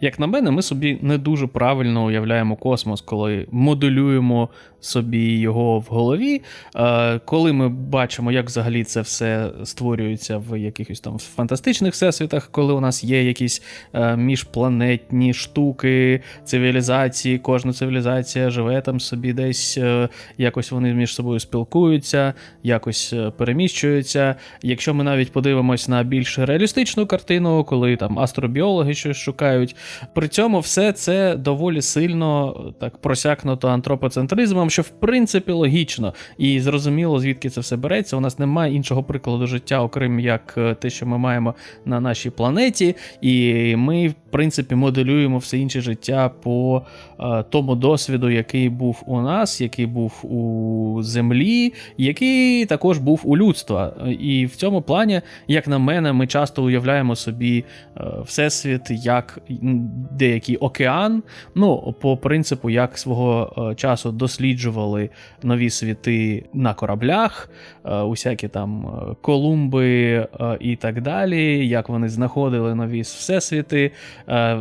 Як на мене, ми собі не дуже правильно уявляємо космос, коли моделюємо собі його в голові. Е, Коли ми бачимо, як взагалі це все створюється в якихось там фантастичних всесвітах, коли у нас є якісь е, міжпланетні штуки, цивілізації, кожна цивілізація живе там собі десь, е, якось вони між собою спілкуються, якось переміщуються. Якщо ми навіть подивимось на більш реалістичну картину, коли там астробіологи щось шукають. При цьому все це доволі сильно так просякнуто антропоцентризмом, що в принципі логічно і зрозуміло, звідки це все береться. У нас немає іншого прикладу життя, окрім як е, те, що ми маємо на нашій планеті, і ми, принципі, моделюємо все інше життя по е, тому досвіду, який був у нас, який був у землі, який також був у людства. І в цьому плані, як на мене, ми часто уявляємо собі е, всесвіт як деякий океан. Ну, по принципу, як свого е, часу досліджували нові світи на кораблях, усякі там Колумби і так далі, як вони знаходили нові всесвіти,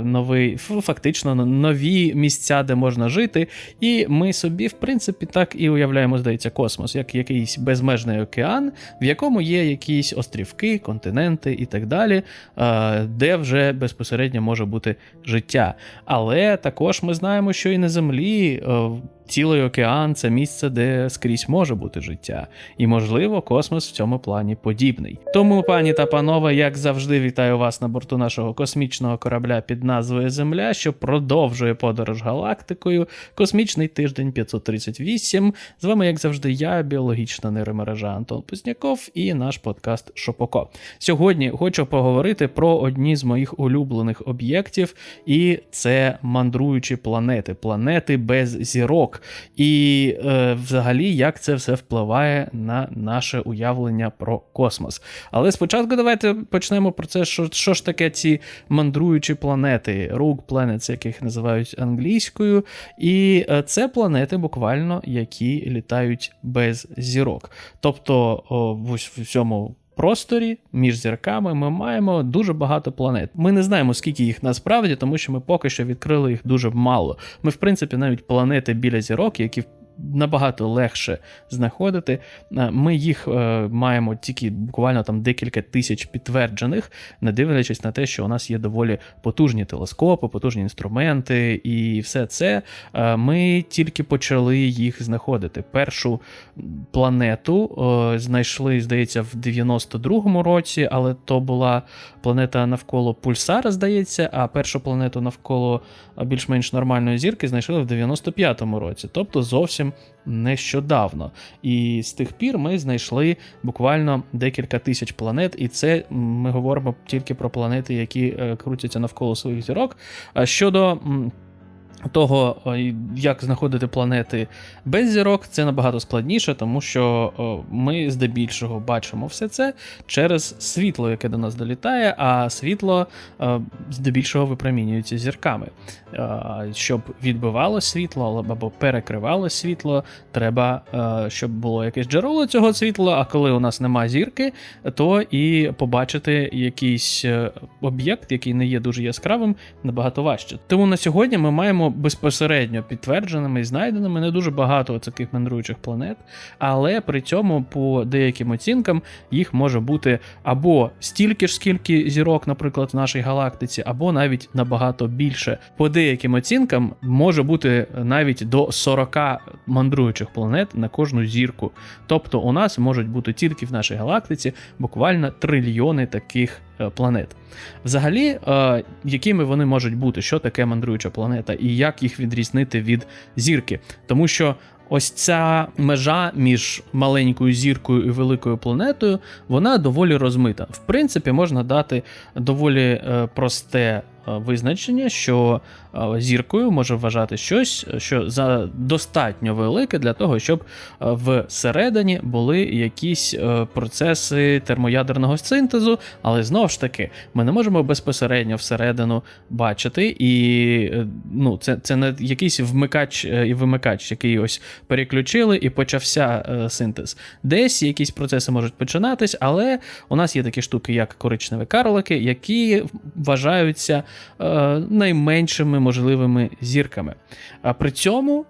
новий, фактично нові місця, де можна жити. І ми собі, в принципі, так і уявляємо, здається, космос, як якийсь безмежний океан, в якому є якісь острівки, континенти і так далі, е, де вже безпосередньо може бути життя. Але також ми знаємо, що і на Землі. Цілий океан це місце, де скрізь може бути життя, і можливо, космос в цьому плані подібний. Тому, пані та панове, як завжди, вітаю вас на борту нашого космічного корабля під назвою Земля, що продовжує подорож галактикою. Космічний тиждень 538. З вами, як завжди, я, біологічна нейромережа Антон Пусняков і наш подкаст Шопоко. Сьогодні хочу поговорити про одні з моїх улюблених об'єктів, і це мандруючі планети, планети без зірок. І е, взагалі, як це все впливає на наше уявлення про космос. Але спочатку давайте почнемо про це, що, що ж таке ці мандруючі планети, Rogue Planets, яких називають англійською. І е, це планети, буквально, які літають без зірок. Тобто, в цьому. Просторі між зірками ми маємо дуже багато планет. Ми не знаємо, скільки їх насправді, тому що ми поки що відкрили їх дуже мало. Ми, в принципі, навіть планети біля зірок, які набагато легше знаходити. е, Ми їх е, маємо тільки буквально там декілька тисяч підтверджених, не дивлячись на те, що у нас є доволі потужні телескопи, потужні інструменти, і все це е, ми тільки почали їх знаходити. Першу планету знайшли, здається, в 92-му році, але то була планета навколо пульсара, здається, а першу планету навколо більш-менш нормальної зірки знайшли в 95-му році, тобто зовсім нещодавно. І з тих пір ми знайшли буквально декілька тисяч планет, і це ми говоримо тільки про планети, які е, крутяться навколо своїх зірок. А щодо. Того, е, як знаходити планети без зірок, це набагато складніше, тому що е, ми здебільшого бачимо все це через світло, яке до нас долітає, а світло е, здебільшого випромінюється зірками. Щоб відбивало світло або перекривало світло, треба, щоб було якесь джерело цього світла. А коли у нас немає зірки, то і побачити якийсь об'єкт, який не є дуже яскравим, набагато важче. Тому на сьогодні ми маємо безпосередньо підтвердженими і знайденими не дуже багато таких мандруючих планет, але при цьому, по деяким оцінкам, їх може бути або стільки ж, скільки зірок, наприклад, в нашій галактиці, або навіть набагато більше. По деяким оцінкам може бути навіть до 40 мандруючих планет на кожну зірку. Тобто у нас можуть бути тільки в нашій галактиці буквально трильйони таких планет. Взагалі, е, якими вони можуть бути, що таке мандруюча планета, і як їх відрізнити від зірки. Тому що ось ця межа між маленькою зіркою і великою планетою, вона доволі розмита. В принципі, можна дати доволі е, просте. Е, Визначення, що е, зіркою може вважати щось, що за достатньо велике для того, щоб е, всередині були якісь процеси термоядерного синтезу, але знову ж таки, ми не можемо безпосередньо всередину бачити, і ну, це, це не якийсь вмикач і вимикач, який ось переключили і почався синтез. Десь якісь процеси можуть починатись, але у нас є такі штуки, як коричневі карлики, які вважаються найменшими можливими зірками. При цьому.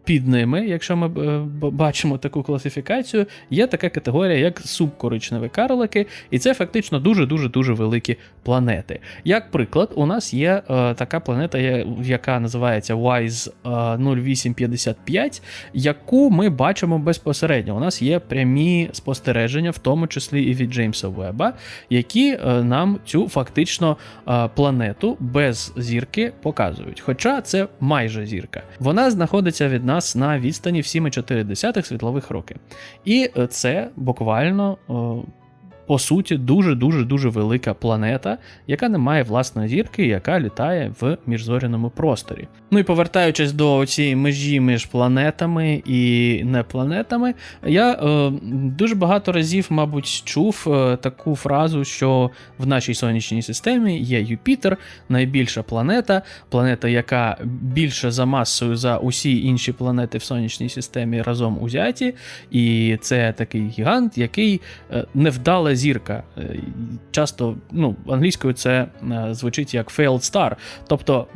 Е, під ними, якщо ми е, бачимо таку класифікацію, є така категорія, як субкоричневі карлики, і це фактично дуже дуже великі планети. Як приклад, у нас є е, така планета, яка називається WISE е, 0855, яку ми бачимо безпосередньо. У нас є прямі спостереження, в тому числі і від Джеймса Веба, які е, нам цю фактично е, планету без зірки показують. Хоча це майже зірка. Вона знаходиться від нас на відстані в 7,4 світлових роки. І е, це буквально. По суті, дуже дуже велика планета, яка не має власної зірки, яка літає в міжзоряному просторі. Ну і повертаючись до цієї межі між планетами і непланетами, я е, дуже багато разів, мабуть, чув е, таку фразу, що в нашій сонячній системі є Юпітер, найбільша планета, планета, яка більше за масою за усі інші планети в сонячній системі разом узяті. І це такий гігант, який е, невдала зірка. Е, Часто ну, англійською це е, звучить як failed star. Тобто.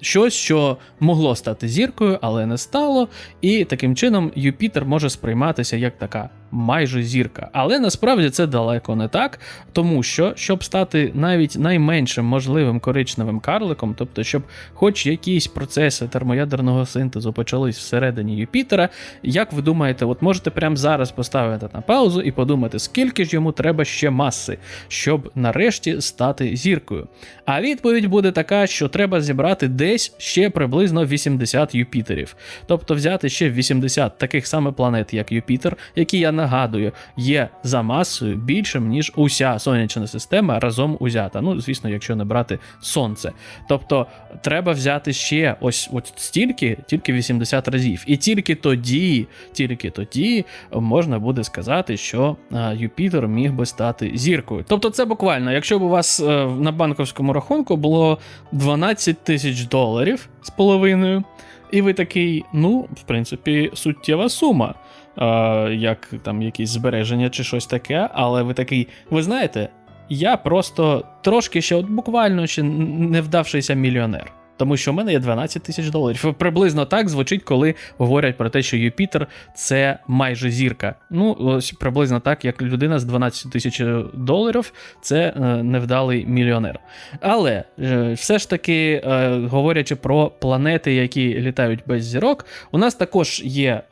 Щось, що могло стати зіркою, але не стало, і таким чином Юпітер може сприйматися як така майже зірка. Але насправді це далеко не так, тому що щоб стати навіть найменшим можливим коричневим карликом, тобто, щоб хоч якісь процеси термоядерного синтезу почались всередині Юпітера, як ви думаєте, от можете прямо зараз поставити на паузу і подумати, скільки ж йому треба ще маси, щоб нарешті стати зіркою. А відповідь буде така, що треба зібрати десь ще приблизно 80 Юпітерів. Тобто взяти ще 80 таких саме планет, як Юпітер, які я нагадую, є за масою більшим, ніж уся сонячна система разом узята. Ну, звісно, якщо не брати сонце. Тобто треба взяти ще ось от стільки, тільки 80 разів. І тільки тоді, тільки тоді можна буде сказати, що а, Юпітер міг би стати зіркою. Тобто, це буквально, якщо б у вас е, на банковському рахунку було 12 тисяч доларів з половиною, і ви такий, ну, в принципі, суттєва сума. Е, як там якісь збереження чи щось таке, але ви такий, ви знаєте, я просто трошки ще, от буквально ще не вдавшийся мільйонер. Тому що в мене є 12 тисяч доларів. Приблизно так звучить, коли говорять про те, що Юпітер це майже зірка. Ну, ось приблизно так, як людина з 12 тисяч доларів, це е, невдалий мільйонер. Але е, все ж таки, говорячи про планети, які літають без зірок, у нас також є.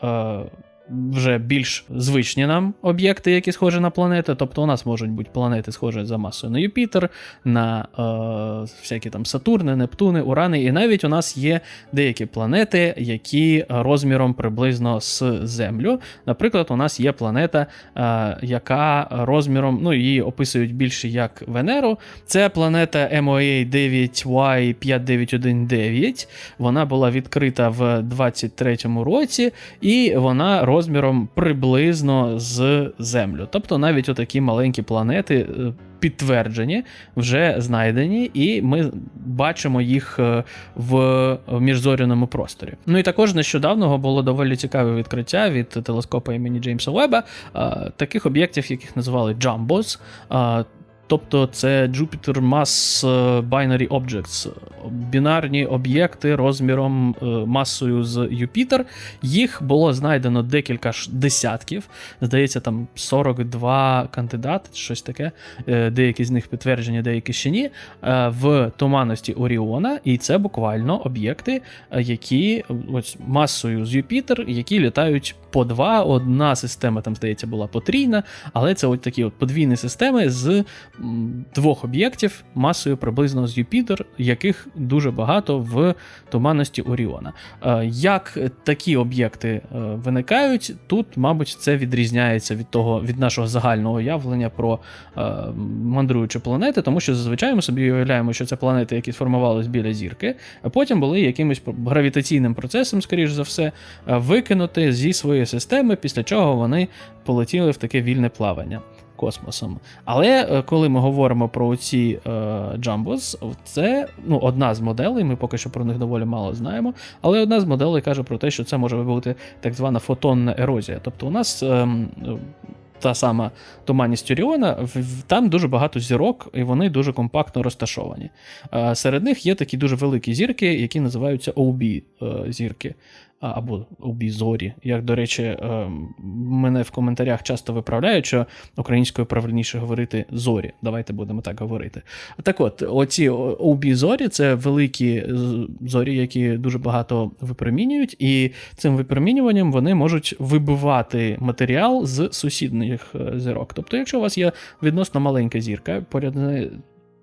Вже більш звичні нам об'єкти, які схожі на планети. Тобто у нас можуть бути планети, схожі за масою на Юпітер, на е, всякі там Сатурни, Нептуни, Урани. І навіть у нас є деякі планети, які розміром приблизно з Землю. Наприклад, у нас є планета, е, яка розміром, ну її описують більше як Венеру. Це планета MOA 9Y5919. Вона була відкрита в 23-му році, і вона розміром приблизно з Землю. Тобто навіть отакі маленькі планети е, підтверджені, вже знайдені, і ми бачимо їх е, в міжзоряному просторі. Ну і також нещодавно було доволі цікаве відкриття від телескопа імені Джеймса Веба, е, таких об'єктів, яких називали Jumbos. Е, Тобто це Jupiter Mass Binary Objects, бінарні об'єкти розміром е, масою з Юпітер. Їх було знайдено декілька десятків, здається, там 42 кандидати, щось таке. Е, Деякі з них підтверджені, деякі ще ні. е, В туманності Оріона, і це буквально об'єкти, е, які ось масою з Юпітер, які літають по два. Одна система там, здається, була потрійна, але це от такі от подвійні системи з двох об'єктів масою приблизно з Юпітер, яких дуже багато в туманності Оріона. Е, Як такі об'єкти е, виникають, тут, мабуть, це відрізняється від того від нашого загального уявлення про е, мандруючі планети, тому що зазвичай ми собі уявляємо, що це планети, які сформувались біля зірки, а потім були якимось гравітаційним процесом, скоріш за все, викинути зі своєї системи, після чого вони полетіли в таке вільне плавання космосом. Але е, коли ми говоримо про ці е, Jumbos, це ну, одна з моделей, ми поки що про них доволі мало знаємо, але одна з моделей каже про те, що це може бути так звана фотонна ерозія. Тобто у нас ем, та сама туманність Оріона, там дуже багато зірок, і вони дуже компактно розташовані. Е, Серед них є такі дуже великі зірки, які називаються OB е, зірки. Або OB зорі. Як, до речі, е, мене в коментарях часто виправляють, що українською правильніше говорити зорі. Давайте будемо так говорити. Так от, оці OB зорі це великі зорі, які дуже багато випромінюють, і цим випромінюванням вони можуть вибивати матеріал з сусідніх е, зірок. Тобто, якщо у вас є відносно маленька зірка, поряд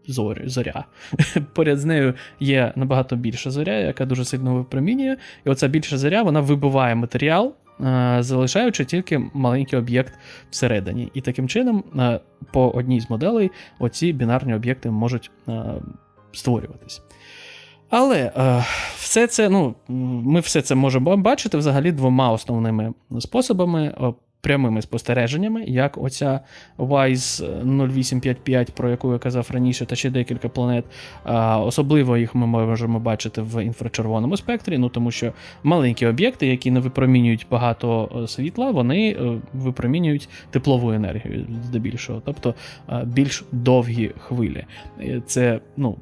з нею зорі, зоря, поряд з нею є набагато більша зоря, яка дуже сильно випромінює, і оця більша зоря вона вибиває матеріал. е, Залишаючи тільки маленький об'єкт всередині. І таким чином, е, по одній з моделей, оці бінарні об'єкти можуть е, створюватись. Але все це, ну, ми все це можемо бачити взагалі двома основними способами. Прямими спостереженнями, як оця WISE 0855, про яку я казав раніше, та ще декілька планет. Особливо їх ми можемо бачити в інфрачервоному спектрі, ну тому що маленькі об'єкти, які не випромінюють багато е, світла, вони е, випромінюють теплову енергію здебільшого, тобто е, більш довгі хвилі. Це, ну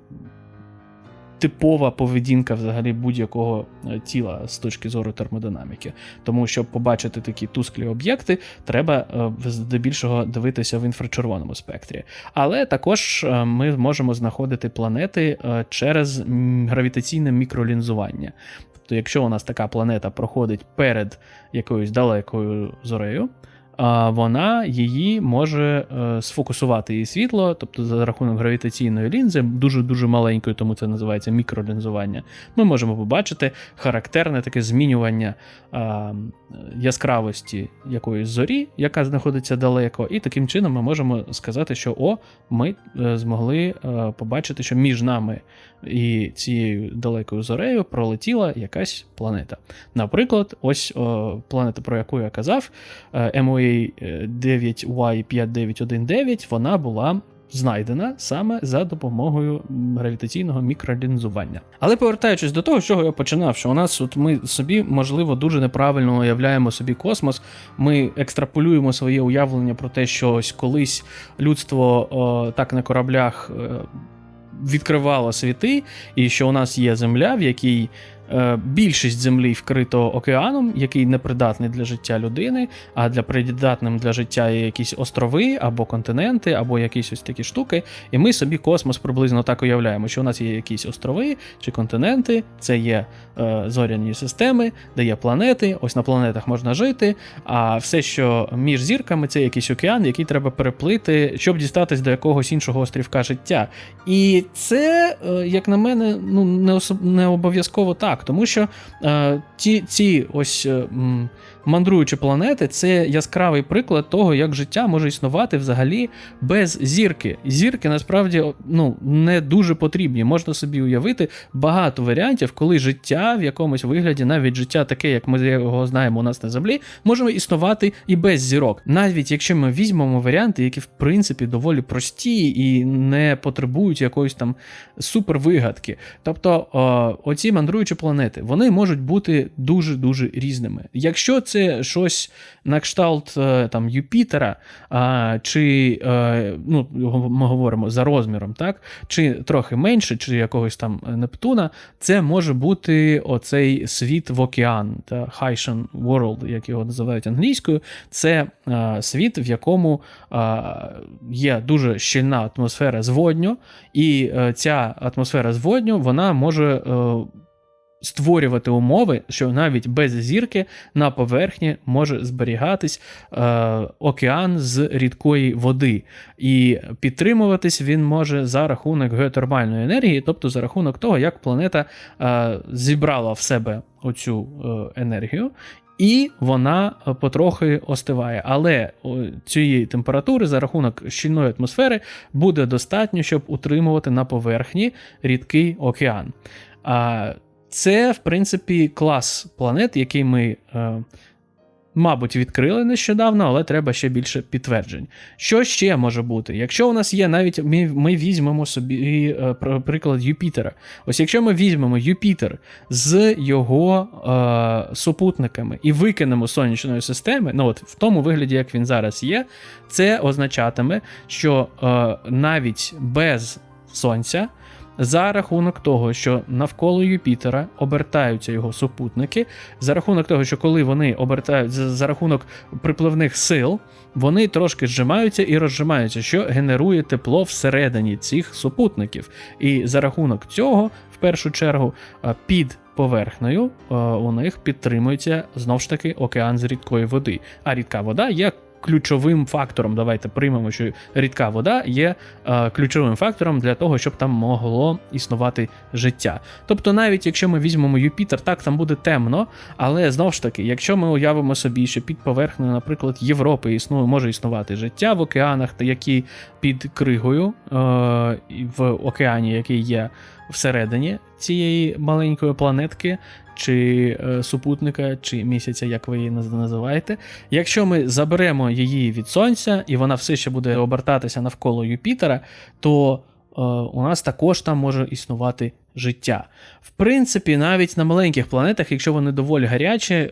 типова поведінка взагалі будь-якого е, тіла з точки зору термодинаміки. Тому щоб побачити такі тусклі об'єкти, треба е, здебільшого дивитися в інфрачервоному спектрі. Але також е, ми можемо знаходити планети через гравітаційне мікролінзування. Тобто, якщо у нас така планета проходить перед якоюсь далекою зорею, вона її може е, сфокусувати її світло, тобто за рахунок гравітаційної лінзи, дуже дуже маленької, тому це називається мікролінзування. Ми можемо побачити характерне таке змінювання яскравості якоїсь зорі, яка знаходиться далеко, і таким чином ми можемо сказати, що о, ми е, змогли е, побачити, що між нами і цією далекою зорею пролетіла якась планета. Наприклад, ось о, планета, про яку я казав, MOA 9Y5919, вона була. Знайдена саме за допомогою гравітаційного мікролінзування. Але повертаючись до того, з чого я починав, що у нас от ми собі, можливо, дуже неправильно уявляємо собі космос. Ми екстраполюємо своє уявлення про те, що ось колись людство о, так на кораблях е, відкривало світи, і що у нас є земля, в якій більшість землі вкрито океаном, який непридатний для життя людини, а для придатним для життя є якісь острови або континенти, або якісь ось такі штуки. І ми собі космос приблизно так уявляємо, що у нас є якісь острови чи континенти, це є е, зоряні системи, де є планети. Ось на планетах можна жити. А все, що між зірками, це якийсь океан, який треба переплити, щоб дістатись до якогось іншого острівка життя. І це, е, як на мене, ну не особ... не обов'язково так, тому що е, ті, ці ось е, м, мандруючі планети це яскравий приклад того, як життя може існувати взагалі без зірки. Зірки насправді ну, не дуже потрібні. Можна собі уявити багато варіантів, коли життя в якомусь вигляді, навіть життя таке, як ми його знаємо у нас на землі, може існувати і без зірок. Навіть якщо ми візьмемо варіанти, які в принципі доволі прості і не потребують якоїсь там супервигадки. Тобто оці мандруючі планети вони можуть бути дуже дуже різними. Якщо це щось на кшталт е, там Юпітера, а, чи е, ну, ми говоримо за розміром, так, чи трохи менше, чи якогось там Нептуна, це може бути оцей світ в океан, та Haitian World, як його називають англійською. Це е, світ, в якому є дуже щільна атмосфера з водню, і ця атмосфера з водню вона може. Створювати умови, що навіть без зірки на поверхні може зберігатись е, океан з рідкої води, і підтримуватись він може за рахунок геотермальної енергії, тобто за рахунок того, як планета е, зібрала в себе оцю е, енергію, і вона е, потрохи остиває. Але цієї температури за рахунок щільної атмосфери буде достатньо, щоб утримувати на поверхні рідкий океан. А це, в принципі, клас планет, який ми е, Мабуть, відкрили нещодавно, але треба ще більше підтверджень. Що ще може бути? Якщо у нас є навіть ми, ми візьмемо собі е, приклад Юпітера. Ось якщо ми візьмемо Юпітер з його е, супутниками і викинемо сонячної системи, ну от в тому вигляді, як він зараз є, це означатиме, що е, навіть без сонця. За рахунок того, що навколо Юпітера обертаються його супутники, за рахунок того, що коли вони обертають за, рахунок припливних сил, вони трошки зжимаються і розжимаються, що генерує тепло всередині цих супутників. І за рахунок цього, в першу чергу, е, під поверхнею е, у них підтримується знов ж таки океан з рідкої води. А рідка вода є. Ключовим фактором, давайте приймемо, що рідка вода є е, ключовим фактором для того, щоб там могло існувати життя. Тобто, навіть якщо ми візьмемо Юпітер, так там буде темно, але знову ж таки, якщо ми уявимо собі, що під поверхнею, наприклад, Європи існує, може існувати життя в океанах, та які під кригою е, в океані, який є всередині цієї маленької планетки, чи е, супутника, чи місяця, як ви її наз- називаєте. Якщо ми заберемо її від сонця, і вона все ще буде обертатися навколо Юпітера, то е, у нас також там може існувати життя. В принципі, навіть на маленьких планетах, якщо вони доволі гарячі, е,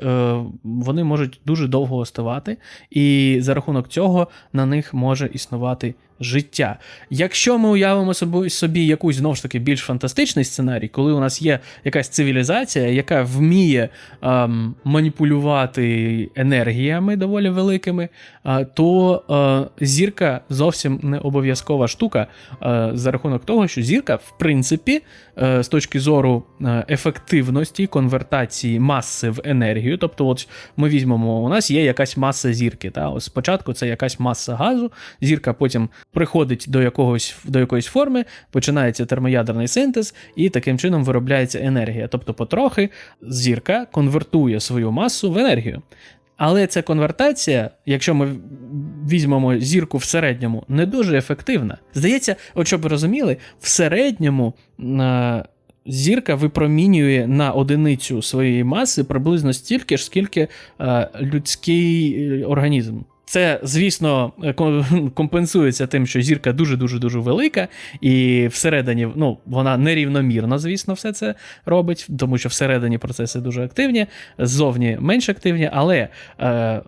вони можуть дуже довго остивати, і за рахунок цього на них може існувати життя. Якщо ми уявимо собі, собі якусь знову ж таки більш фантастичний сценарій, коли у нас є якась цивілізація, яка вміє ем, маніпулювати енергіями доволі великими, е, то е, зірка зовсім не обов'язкова штука е, за рахунок того, що зірка, в принципі, е, з точки зору е, ефективності конвертації маси в енергію, тобто, от ми візьмемо, у нас є якась маса зірки. Та? Ось спочатку це якась маса газу, зірка потім приходить до, якогось, до якоїсь форми, починається термоядерний синтез, і таким чином виробляється енергія. Тобто, потрохи зірка конвертує свою масу в енергію. Але ця конвертація, якщо ми візьмемо зірку в середньому, не дуже ефективна. Здається, от щоб ви розуміли, в середньому е, зірка випромінює на одиницю своєї маси приблизно стільки ж, скільки е, людський е, організм. Це, звісно, е, компенсується тим, що зірка дуже-дуже дуже велика, і всередині ну, вона нерівномірно, звісно, все це робить, тому що всередині процеси дуже активні, ззовні менш активні, але е,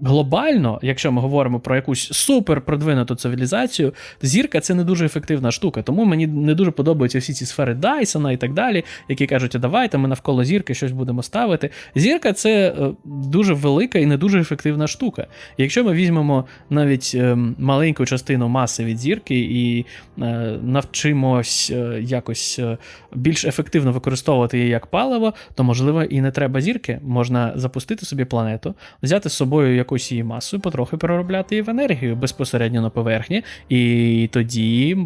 глобально, якщо ми говоримо про якусь супер продвинуту цивілізацію, зірка це не дуже ефективна штука. Тому мені не дуже подобаються всі ці сфери Дайсона і так далі, які кажуть, а давайте ми навколо зірки щось будемо ставити. Зірка це е, дуже велика і не дуже ефективна штука. Якщо ми візьмемо навіть е, маленьку частину маси від зірки і е, навчимось якось більш ефективно використовувати її як паливо, то можливо і не треба зірки. Можна запустити собі планету, взяти з собою якусь її масу потрохи переробляти її в енергію безпосередньо на поверхні, і тоді.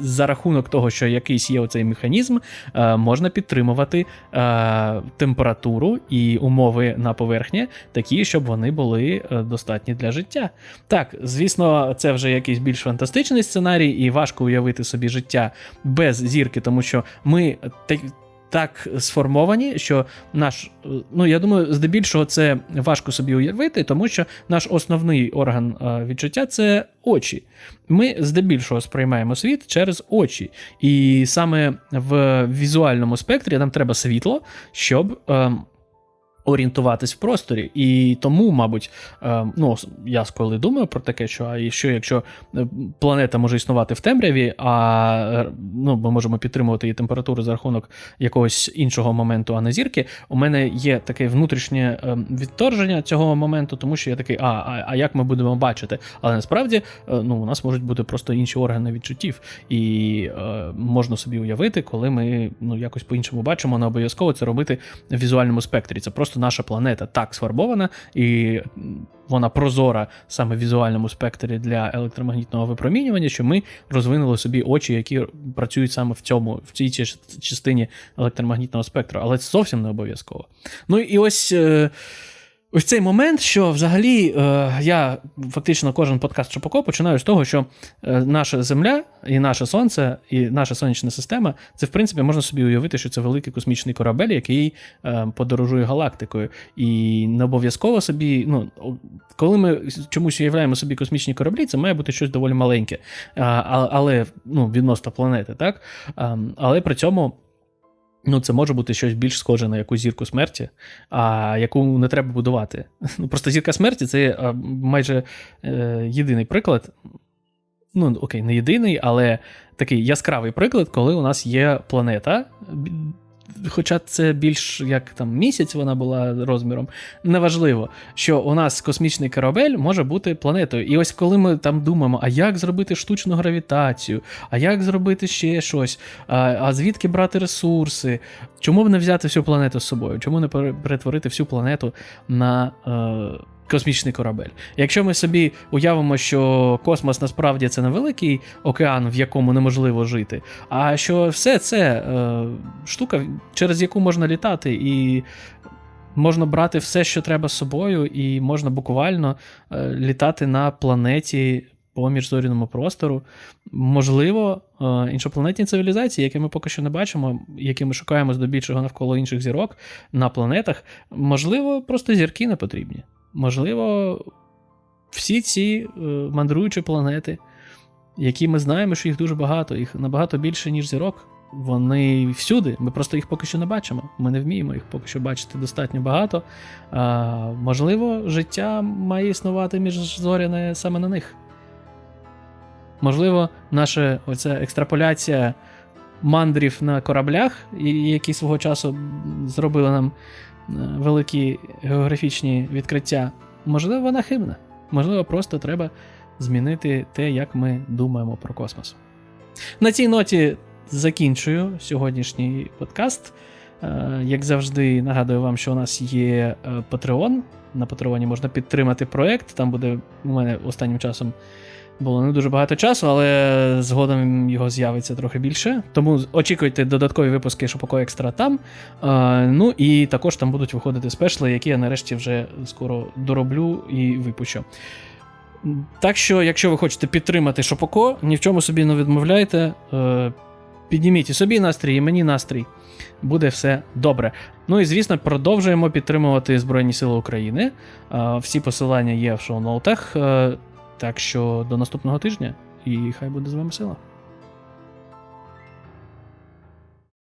За рахунок того, що якийсь є оцей механізм, е, можна підтримувати е, температуру і умови на поверхні такі, щоб вони були е, достатні для життя. Так, звісно, це вже якийсь більш фантастичний сценарій, і важко уявити собі життя без зірки, тому що ми так. Сформовані, що наш, е, ну я думаю, здебільшого це важко собі уявити, тому що наш основний орган е, відчуття це очі. Ми здебільшого сприймаємо світ через очі. І саме в візуальному спектрі нам треба світло, щоб. Е, Орієнтуватись в просторі, і тому, мабуть, е, ну я коли думаю про таке, що а що якщо е, планета може існувати в темряві, а е, ну ми можемо підтримувати її температуру за рахунок якогось іншого моменту, а не зірки. У мене є таке внутрішнє відторження цього моменту, тому що я такий, а, а, а як ми будемо бачити? Але насправді ну, у нас можуть бути просто інші органи відчуттів, і е, можна собі уявити, коли ми ну якось по-іншому бачимо, не обов'язково це робити в візуальному спектрі. Це просто наша планета так сфарбована, і вона прозора саме в візуальному спектрі для електромагнітного випромінювання, що ми розвинули собі очі, які працюють саме в цьому, в цій частині електромагнітного спектру, але це зовсім не обов'язково. Ну і ось. Ось цей момент, що взагалі е, я фактично кожен подкаст Шопоко починаю з того, що е, наша Земля і наше Сонце, і наша сонячна система це, в принципі, можна собі уявити, що це великий космічний корабель, який е, подорожує галактикою. І не обов'язково собі, ну, коли ми чомусь уявляємо собі космічні кораблі, це має бути щось доволі маленьке, а, але ну, відносно планети, так? А, але при цьому. Ну, це може бути щось більш схоже на якусь зірку смерті, а яку не треба будувати. Ну, просто зірка смерті це майже е, єдиний приклад. Ну, окей, не єдиний, але такий яскравий приклад, коли у нас є планета. Хоча це більш як там місяць вона була розміром, неважливо, що у нас космічний корабель може бути планетою. І ось коли ми там думаємо, а як зробити штучну гравітацію, а як зробити ще щось, а, а звідки брати ресурси, чому б не взяти всю планету з собою? Чому не пере- перетворити всю планету на е, космічний корабель? Якщо ми собі уявимо, що космос насправді це невеликий океан, в якому неможливо жити, а що все це е, штука, через яку можна літати, і можна брати все, що треба з собою, і можна буквально е, літати на планеті по міжзоряному простору. Можливо, е, іншопланетні цивілізації, які ми поки що не бачимо, які ми шукаємо здобільшого навколо інших зірок на планетах, можливо, просто зірки не потрібні. Можливо, всі ці е, мандруючі планети, які ми знаємо, що їх дуже багато, їх набагато більше, ніж зірок. Вони всюди, ми просто їх поки що не бачимо. Ми не вміємо їх поки що бачити достатньо багато. А, можливо, життя має існувати міжзоряне саме на них. Можливо, наша оця екстраполяція мандрів на кораблях, які свого часу зробили нам великі географічні відкриття, можливо, вона хибна. Можливо, просто треба змінити те, як ми думаємо про космос. На цій ноті закінчую сьогоднішній подкаст. Е, Як завжди, нагадую вам, що у нас є е, Patreon. На Патреоні можна підтримати проект. Там буде у мене останнім часом було не дуже багато часу, але згодом його з'явиться трохи більше. Тому очікуйте додаткові випуски Шопоко Екстра там. Е, ну і також там будуть виходити спешли, які я нарешті вже скоро дороблю і випущу. Так що, якщо ви хочете підтримати Шопоко, ні в чому собі не відмовляйте. Е, підніміть і собі настрій, і мені настрій. Буде все добре. Ну і звісно, продовжуємо підтримувати Збройні Сили України. Е, всі посилання є в шоу-ноутах. Так що до наступного тижня, і хай буде з вами сила.